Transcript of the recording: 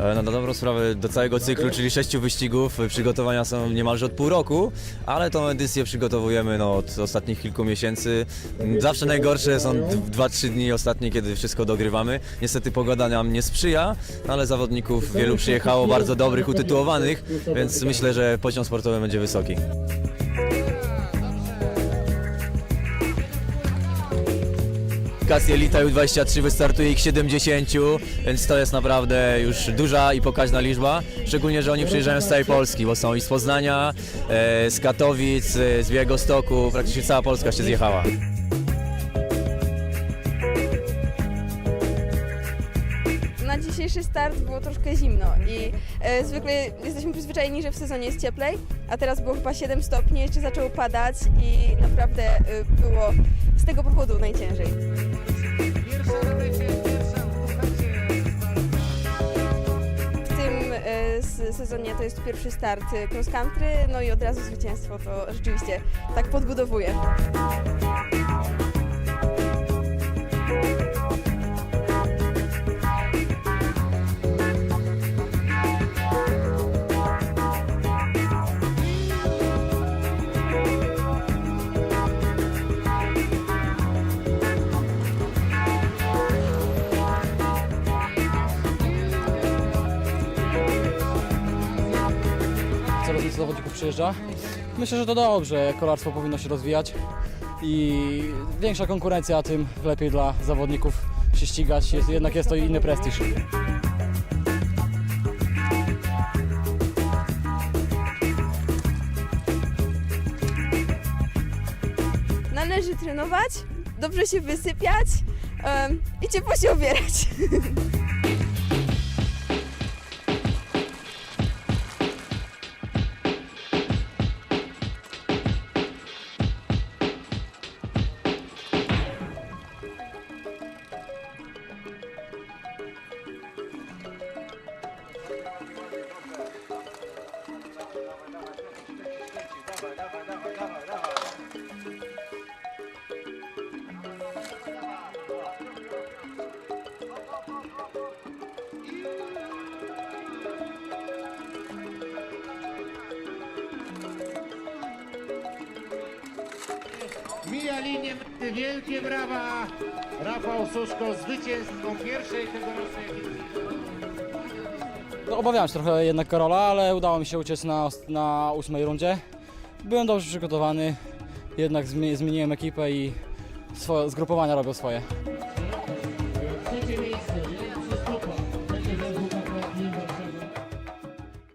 E, No na dobrą sprawę do całego cyklu, czyli sześciu wyścigów, e, przygotowania są niemalże od pół roku, ale tą edycję przygotowujemy no, od ostatnich kilku miesięcy. Mm, Zawsze najgorsze są 2-3 dni ostatnie, kiedy wszystko dogrywamy. Niestety pogoda nam nie sprzyja, ale zawodników wielu przyjechało, bardzo dobrych, utytułowanych, więc myślę, że poziom sportowy będzie wysoki. Kasję Elita U23 wystartuje ich 70, więc to jest naprawdę już duża i pokaźna liczba. Szczególnie, że oni przyjeżdżają z całej Polski, bo są i z Poznania, e, z Katowic, e, z Białegostoku, praktycznie cała Polska się zjechała. Dzisiejszy start było troszkę zimno i e, zwykle jesteśmy przyzwyczajeni, że w sezonie jest cieplej, a teraz było chyba 7 stopni, jeszcze zaczęło padać i naprawdę e, było z tego powodu najciężej. W tym e, sezonie to jest pierwszy start cross country, no i od razu zwycięstwo to rzeczywiście tak podbudowuje. Coraz więcej zawodników przyjeżdża. Myślę, że to dobrze, kolarstwo powinno się rozwijać i większa konkurencja, tym lepiej dla zawodników się ścigać, jest, jednak jest to inny prestiż. Należy trenować, dobrze się wysypiać em, i ciepło się ubierać. Mija linię. Wielkie brawa. Rafał Suszko zwycięzcą pierwszej tegorocznej. No, obawiałem się trochę jednak Karola, ale udało mi się uciec na, na ósmej rundzie. Byłem dobrze przygotowany, jednak zmieniłem ekipę i swo- zgrupowania robią swoje. Trzecie miejsce